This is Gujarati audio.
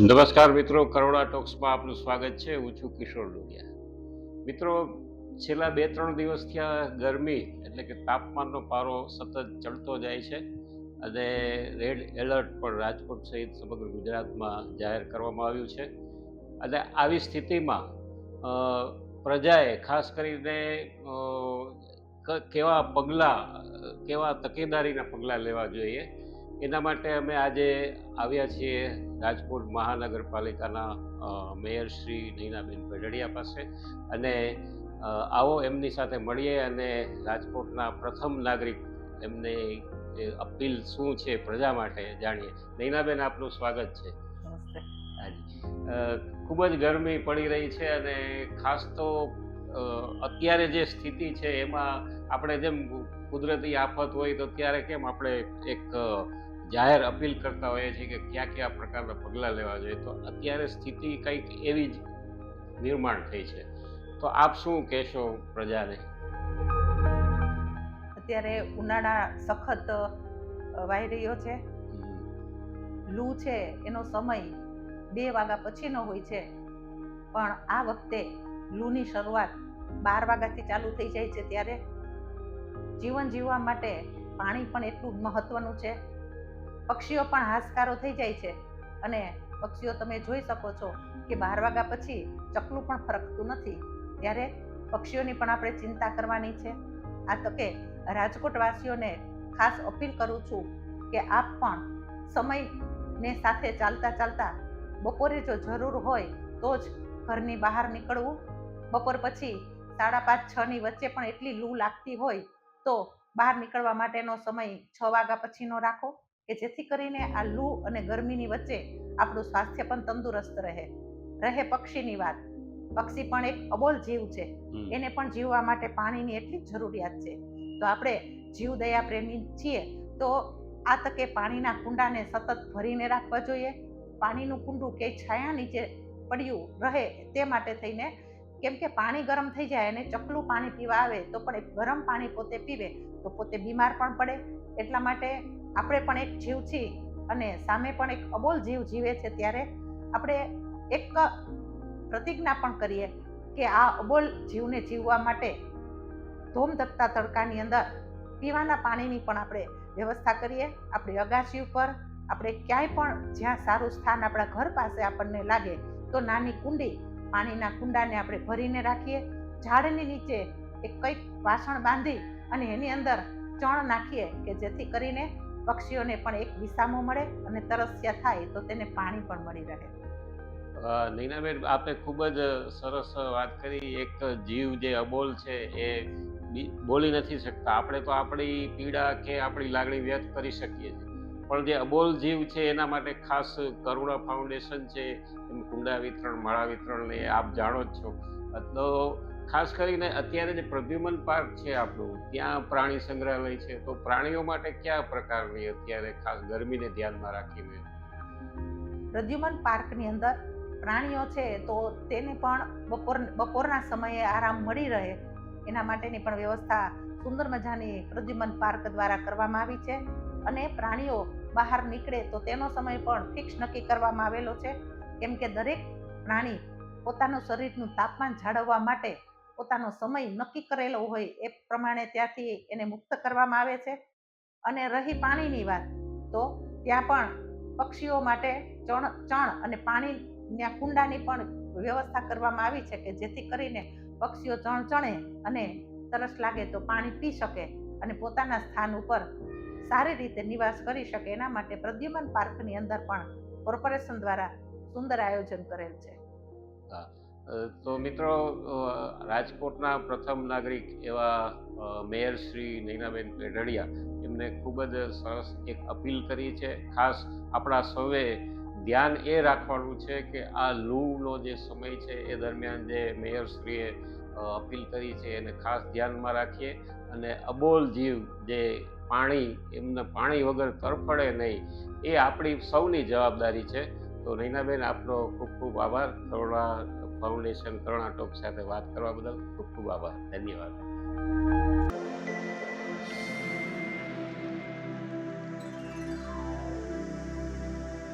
નમસ્કાર મિત્રો કરોડા ટોક્સમાં આપનું સ્વાગત છે. હું છું કિશોર ડોડિયા મિત્રો, છેલ્લા બે ત્રણ દિવસથી આ ગરમી, એટલે કે તાપમાનનો પારો સતત ચડતો જાય છે અને રેડ એલર્ટ પણ રાજકોટ સહિત સમગ્ર ગુજરાતમાં જાહેર કરવામાં આવ્યું છે. અને આવી સ્થિતિમાં પ્રજાએ ખાસ કરીને કેવા પગલાં કેવા તકેદારીના પગલાં લેવા જોઈએ એના માટે અમે આજે આવ્યા છીએ રાજકોટ મહાનગરપાલિકાના મેયર શ્રી નૈનાબેન ભેડડિયા પાસે. અને આવો એમની સાથે મળીએ અને રાજકોટના પ્રથમ નાગરિક એમને અપીલ શું છે પ્રજા માટે જાણીએ. નૈનાબેન આપનું સ્વાગત છે. ખૂબ જ ગરમી પડી રહી છે અને ખાસ તો અત્યારે જે સ્થિતિ છે એમાં આપણે જેમ કુદરતી આફત હોય તો ત્યારે કેમ આપણે એક જાહેર અપીલ કરતા હોઈએ છીએ કે કયા કયા પ્રકારના પગલાં લેવા જોઈએ તો અત્યારે સ્થિતિ કંઈક એવી જ નિર્માણ થઈ છે. તો આપ શું કહેશો પ્રજાને? અત્યારે ઉનાળા સખત વાઈ રહ્યો છે. લૂ છે એનો સમય બે વાગ્યા પછીનો હોય છે. પણ આ વખતે લૂની શરૂઆત બાર વાગ્યાથી ચાલુ થઈ જાય છે ત્યારે. જીવન જીવવા માટે પાણી પણ એટલું મહત્વનું છે. પક્ષીઓ પણ હાશકારો થઈ જાય છે. અને પક્ષીઓ તમે જોઈ શકો છો કે બાર વાગ્યા પછી ચકલું પણ ફરકતું નથી. ત્યારે પક્ષીઓની પણ આપણે ચિંતા કરવાની છે. આ તકે રાજકોટવાસીઓને ખાસ અપીલ કરું છું કે આપ પણ સમયને સાથે ચાલતા ચાલતા બપોરે જો જરૂર હોય તો જ ઘરની બહાર નીકળવું. બપોર પછી સાડા પાંચ છની વચ્ચે પણ એટલી લૂ લાગતી હોય તો બહાર નીકળવા માટેનો સમય છ વાગ્યા પછીનો રાખો. કે જેથી કરીને આ લૂ અને ગરમીની વચ્ચે આપણું સ્વાસ્થ્ય પણ તંદુરસ્ત રહે. રહે પક્ષીની વાત. પક્ષી પણ એક અબોલ જીવ છે. એને પણ જીવવા માટે પાણીની એટલી જ જરૂરિયાત છે. તો આપણે જીવદયા પ્રેમી છીએ તો આ તકે પાણીના કુંડાને સતત ભરીને રાખવા જોઈએ. પાણીનું કુંડું કે છાયા નીચે પડ્યું રહે તે માટે થઈને કેમ કે પાણી ગરમ થઈ જાય અને ચકલું પાણી પીવા આવે તો પણ એ ગરમ પાણી પોતે પીવે તો પોતે બીમાર પણ પડે. એટલા માટે આપણે પણ એક જીવ છીએ અને સામે પણ એક અબોલ જીવ જીવે છે ત્યારે આપણે એક પ્રતિજ્ઞા પણ કરીએ કે આ અબોલ જીવને જીવવા માટે ધોમધકતા તડકાની અંદર પીવાના પાણીની પણ આપણે વ્યવસ્થા કરીએ. આપણી અગાશી ઉપર આપણે ક્યાંય પણ જ્યાં સારું સ્થાન આપણા ઘર પાસે આપણને લાગે તો નાની કુંડી, પાણીના કુંડાને આપણે ભરીને રાખીએ. ઝાડની નીચે એક કંઈક વાસણ બાંધી અને એની અંદર ચણ નાખીએ કે જેથી કરીને પક્ષીઓને પણ એક વિસામો મળે અને તરસ્યા થાય તો તેને પાણી પણ મળી રહે. નીનાબેન આપે ખૂબ જ સરસ વાત કરી. એક જીવ જે અબોલ છે એ બોલી નથી શકતા. આપણે તો આપણી પીડા કે આપણી લાગણી વ્યક્ત કરી શકીએ છીએ. પણ જે અબોલ જીવ છે એના માટે ખાસ કરુણા ફાઉન્ડેશન છે. એમ કુંડા વિતરણ, માળા વિતરણ ને આપ જાણો જ છો. તો ખાસ કરીને અત્યારે જે પ્રદ્યુમન પાર્ક છે આપણું, ત્યાં પ્રાણી સંગ્રહાલય છે. તો પ્રાણીઓ માટે કયા પ્રકારની અત્યારે ખાસ ગરમીને ધ્યાનમાં રાખીને? પ્રદ્યુમન પાર્કની અંદર પ્રાણીઓ છે તો તેને પણ બપોર, બપોરના સમયે આરામ મળી રહે. એના માટેની પણ વ્યવસ્થા સુંદર મજાની પ્રદ્યુમન પાર્ક દ્વારા કરવામાં આવી છે. અને પ્રાણીઓ બહાર નીકળે તો તેનો સમય પણ ફિક્સ નક્કી કરવામાં આવેલો છે. કેમ કે દરેક પ્રાણી પોતાનું શરીરનું તાપમાન જાળવવા માટે પોતાનો સમય નક્કી કરેલો હોય એ પ્રમાણે ત્યાંથી એને મુક્ત કરવામાં આવે છે. અને રહી પાણીની વાત, તો ત્યાં પણ પક્ષીઓ માટે ચણ ચણ અને પાણીના કુંડાની પણ વ્યવસ્થા કરવામાં આવી છે કે જેથી કરીને પક્ષીઓ ચણ ચણે અને તરસ લાગે તો પાણી પી શકે અને પોતાના સ્થાન ઉપર સારી રીતે નિવાસ કરી શકે. એના માટે પ્રદ્યુમન પાર્કની અંદર પણ કોર્પોરેશન દ્વારા સુંદર આયોજન કરેલ છે. તો મિત્રો રાજકોટના પ્રથમ નાગરિક એવા મેયર શ્રી નૈનાબેન પેઢડિયા એમને ખૂબ જ સરસ એક અપીલ કરી છે. ખાસ આપણા સૌએ ધ્યાન એ રાખવાનું છે કે આ લૂનો જે સમય છે એ દરમિયાન જે મેયરશ્રીએ અપીલ કરી છે એને ખાસ ધ્યાનમાં રાખીએ અને અબોલ જીવ જે પાણી, એમને પાણી વગર તરફડે નહીં, એ આપણી સૌની જવાબદારી છે. તો નૈનાબેન, આપનો ખૂબ ખૂબ આભાર. કરુણા ફાઉન્ડેશન કરુણા સાથે વાત કરવા બદલ ખૂબ ખૂબ આભાર. ધન્યવાદ.